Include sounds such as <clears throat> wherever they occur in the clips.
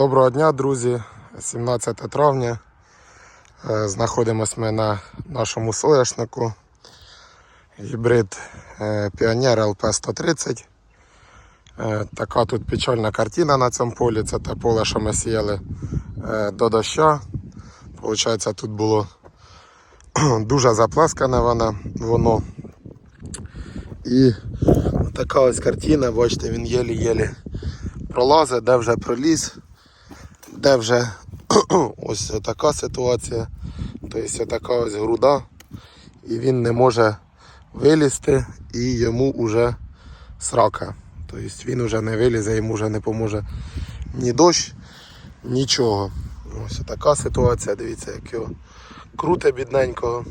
Доброго дня, друзі. 17 травня. Е, Знаходимось ми на нашому соняшнику. Гібрид е, Піонер ЛП-130. Е, Така тут печальна картина на цьому полі. Це те поле, що ми сіяли до доща. Получається, тут було <clears throat> дуже заплескане вона, воно. І така ось картина, бачите, він єлі-єлі пролазить, де вже проліз, де вже <clears throat> ось така ситуація, тобто така ось груда, і він не може вилізти і йому вже срака. Тобто він вже не вилізе, йому вже не поможе ні дощ, нічого. Ось така ситуація, дивіться, як його круте бідненького.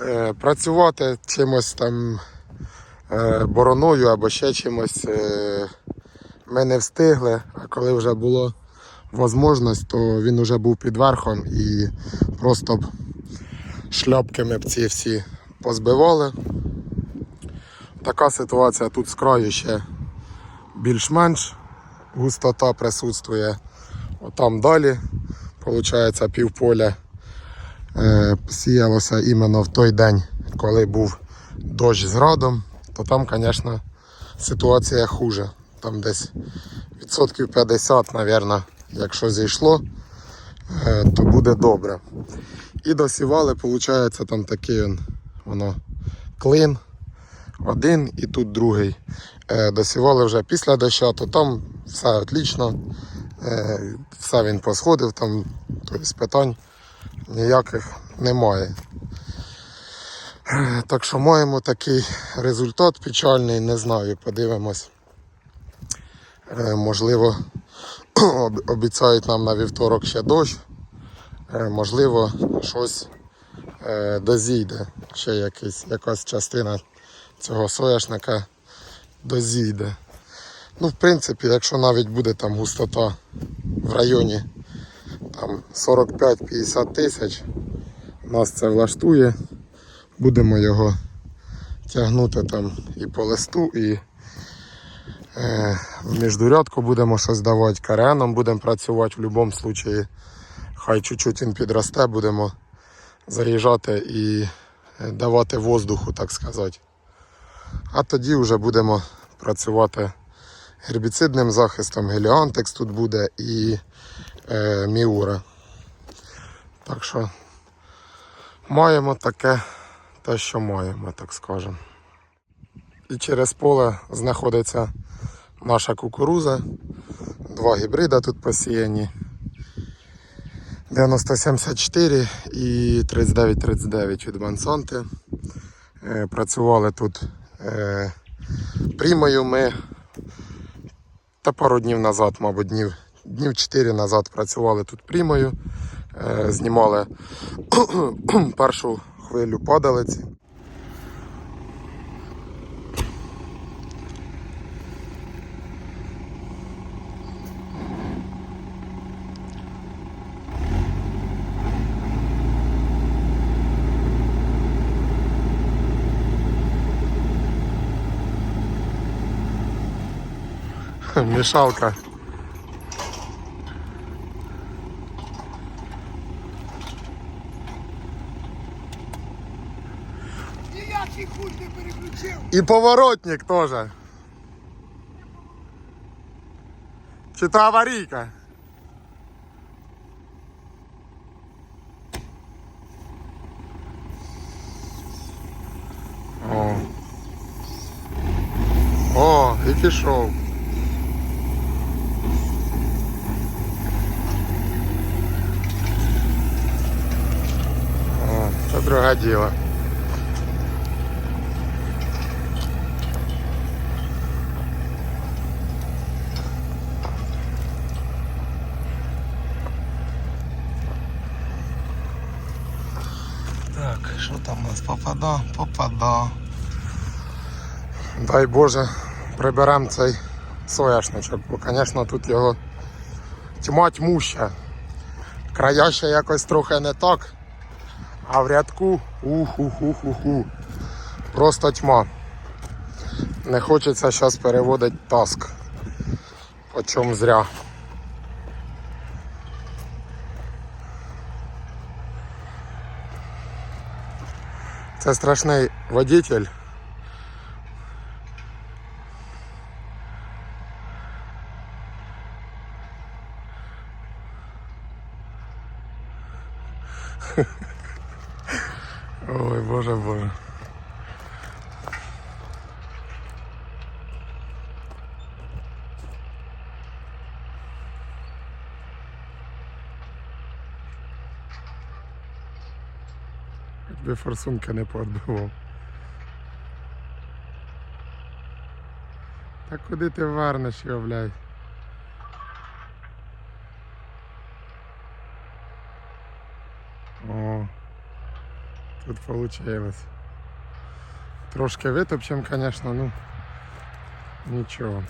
Е, працювати чимось там е, бороною або ще чимось е, ми не встигли, а коли вже було можливість, то він вже був під верхом і просто б шляпки ми б ці всі позбивали. Така ситуація тут з краю ще більш-менш густота присутствує. Отам далі, виходить, півполя е, сіялося іменно в той день, коли був дощ з градом, то там, звісно, ситуація хуже. Там десь відсотків 50, мабуть, якщо зійшло, е, то буде добре. І досівали, виходить, там такий воно клин, один і тут другий. Е, Досівали вже після доща, то там все отлично, е, все він посходив, там тобто питань ніяких немає. Так що маємо такий результат печальний, не знаю, подивимось. Можливо, обіцяють нам на вівторок ще дощ. Е, Можливо, щось е, дозійде. Ще якийсь, якась частина цього соняшника дозійде. Ну, в принципі, якщо навіть буде там густота в районі там 45-50 тисяч, нас це влаштує. Будемо його тягнути там і по листу, і в міждурядку будемо щось давати, кареном будемо працювати в будь-якому випадку. Хай чуть-чуть він підросте, будемо заїжджати і е, давати воздуху, так сказати. А тоді вже будемо працювати гербіцидним захистом, геліантекс тут буде і е, міура. Так що маємо таке, те, що маємо, так скажемо. І через поле знаходиться наша кукуруза. Два гібрида тут посіяні. 9074 і 3939 від Монсанти. Е, Працювали тут е, прімою ми та пару днів назад, мабуть, днів, днів 4 назад працювали тут прімою. Е, Знімали <clears throat> першу хвилю падалиці. Мішалка. Ніякий хуй не переключив. І поворотник теж. Чи то аварійка? О. О, і пішов. Друге діло. Так, що там у нас попада? Попада. Дай Боже, приберемо цей сояшничок, бо, звісно, тут його тьма тьмуща. Края ще якось трохи не так, а в рядку уху-ху-ху-ху. Просто тьма. Не хочеться зараз переводити таск. о Почому зря. Це страшний водитель. <laughs> Ой, боже, боже. Якби форсунки не поотбивав. Та куди ти варнеш його, блядь? тут получилось. Трошки витопчем, конечно, ну нічого.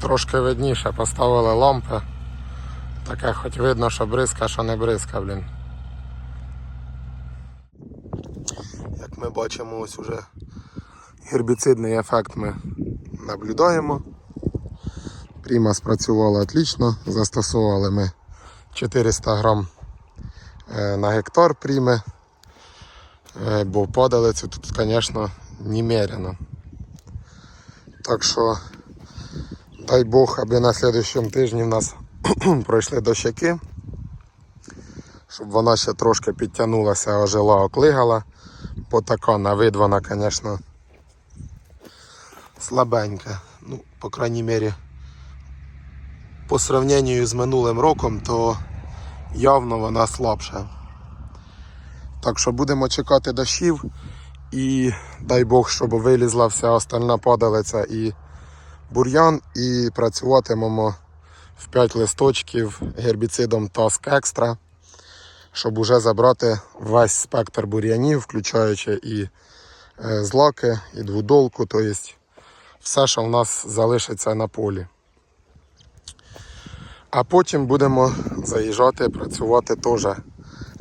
Трошки видніше поставили лампи. Таке хоч видно, що бризка, що не бризка, блін. Ми бачимо, ось уже гербіцидний ефект ми наблюдаємо. Пріма спрацювала отлично, застосували ми 400 грам е, на гектар пріми, Е, бо падалицю тут, звісно, немерено. Так що Дай Бог, аби на слідчому тижні в нас <clears throat> пройшли дощаки, щоб вона ще трошки підтягнулася, ожила, оклигала, бо така на вид вона, звісно, слабенька. Ну, по крайній мірі, по сравненню з минулим роком, то явно вона слабша. Так що будемо чекати дощів і дай Бог, щоб вилізла вся остальна падалиця і бур'ян і працюватимемо в 5 листочків гербіцидом Task Extra, щоб уже забрати весь спектр бур'янів, включаючи і е, злаки, і двудолку, тобто все, що в нас залишиться на полі. А потім будемо заїжджати працювати теж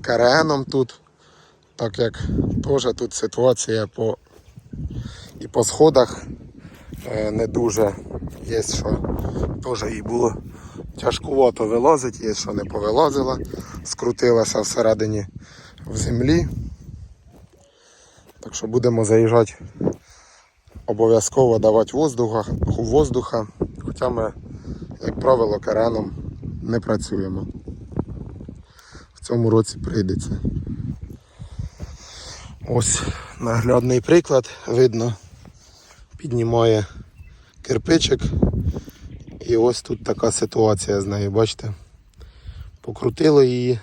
КРНом тут, так як теж тут ситуація по, і по сходах е, не дуже є, що теж їй було тяжкувато вилазить, є, що не повилазила, скрутилася всередині в землі. Так що будемо заїжджати обов'язково давати воздуха, воздуха, хоча ми, як правило, караном не працюємо. В цьому році прийдеться. Ось наглядний приклад, видно, піднімає кирпичик. І ось тут така ситуація з нею, бачите? Покрутило її,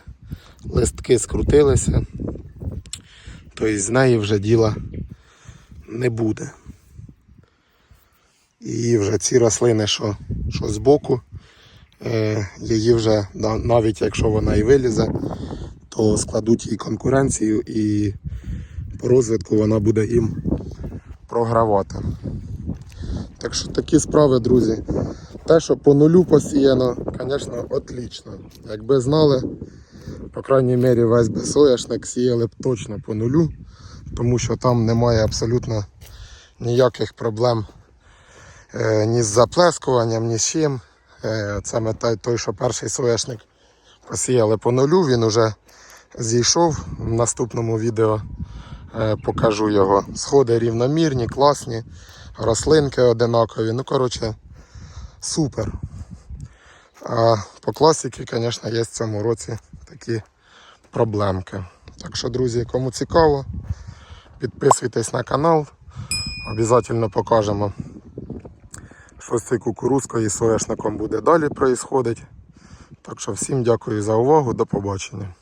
листки скрутилися, тобто з неї вже діла не буде. І вже ці рослини, що, що збоку, е, її вже навіть якщо вона і вилізе, то складуть їй конкуренцію і по розвитку вона буде їм програвати. Так що такі справи, друзі. Те, що по нулю посіяно, звісно, отлично. Якби знали, по крайній мірі весь би соняшник сіяли б точно по нулю, тому що там немає абсолютно ніяких проблем е, ні з заплескуванням, ні з чим. Це ми той, що перший соняшник посіяли по нулю, він уже зійшов. В наступному відео е, покажу його. Сходи рівномірні, класні, рослинки одинакові. Ну, коротше, супер. А по класіки, звісно, є в цьому році такі проблемки. Так що, друзі, кому цікаво, підписуйтесь на канал. Обязательно покажемо, що з цією кукурузкою і соняшником буде далі проїсходить. Так що всім дякую за увагу, до побачення.